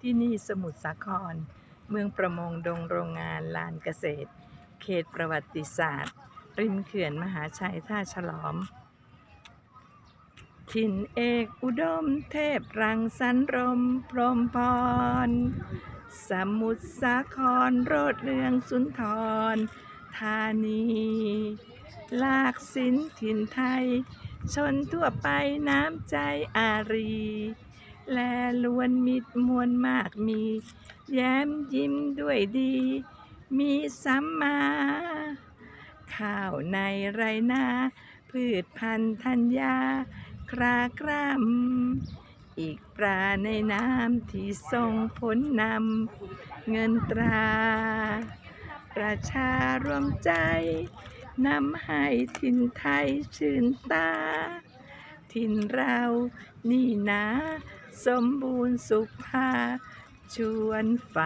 ที่นี่สมุทรสาคร เมืองประมงดงโรงงานลานเกษตร เขตประวัติศาสตร์ ริมเขื่อนมหาชัยท่าฉลอมถิ่นเอกอุดมเทพรังสรรรมพรหมพร สมุทรสาครโรดเรืองสุนทร ธานี ลากสินถิ่นไทย ชนทั่วไปน้ำใจอารี และล้วนมิตรมวลมากมี แย้มยิ้มด้วยดี มีสัมมา ข้าวในไรนา พืชพันธุ์ธัญญา ครากรำอีกปลาในน้ำที่ส่งผลนำเงินตรา ประชารวมใจนำให้ถิ่นไทยชื่นตา ถิ่นเรานี่นะ สมบูรณ์สุขภาชวนไฟ